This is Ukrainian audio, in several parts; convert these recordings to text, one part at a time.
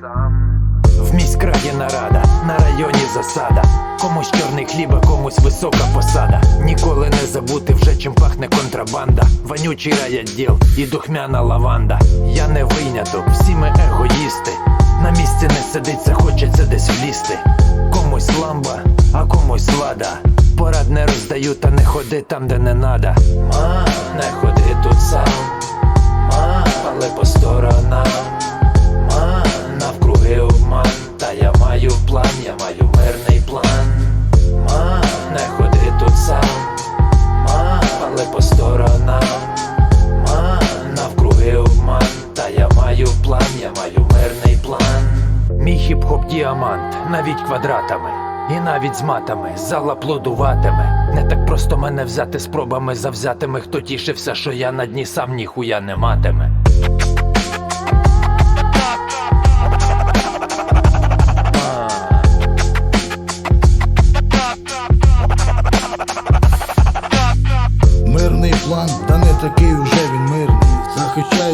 сам. В міськраді нарада, на районі засада. Комусь чорний хліб, а комусь висока посада. Ніколи не забути вже чим пахне контрабанда. Вонючий райотділ і духмяна лаванда. Я не виняток, всі ми егоїсти. На місці не сидиться, хочеться десь влізти. Комусь ламба, а комусь лада. Порад не роздаю, та не ходи там, де не надо. Ма, не ходи тут сам. Ма, але по сторонам. Маю мирний план. Ма, не ходи тут сам. Ма, але по сторонам. Ма, навкруги обман, та я маю план, я маю мирний план. Мій хіп-хоп діамант, навіть квадратами. І навіть з матами зал аплодуватиме. Не так просто мене взяти спробами завзятими, хто тішився, що я на дні сам ніхуя не матиме.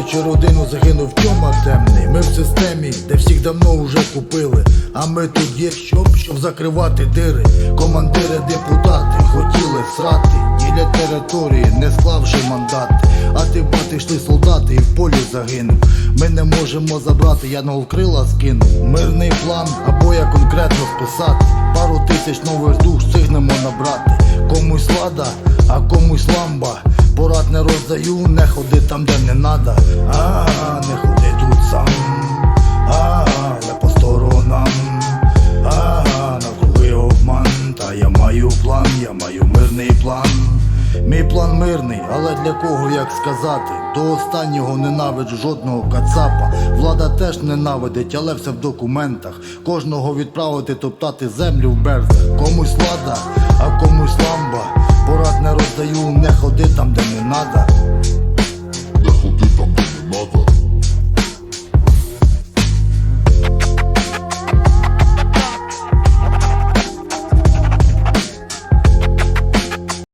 Захищаючи родину, загинув тьома темний. Ми в системі, де всіх давно уже купили. А ми тут є, щоб, щоб закривати дири. Командири, депутати хотіли срати, ділять території, не склавши мандати. А ти бати йшли солдати і в полі загинув. Ми не можемо забрати, я на крила скинув. Мирний план, або я конкретно списати. Пару тисяч нових душ встигнемо набрати. Комусь лада, а комусь ламба. Порад не роздаю, не ходи там, де не надо. А, не ходи тут сам. А, не по сторонам. А, навкруги обман. Та я маю план, я маю мирний план. Мій план мирний, але для кого як сказати? До останнього ненавиджу жодного кацапа. Влада теж ненавидить, але все в документах. Кожного відправити топтати землю в берзах. Комусь влада, а порад не роздаю, не ходи там, де не надо.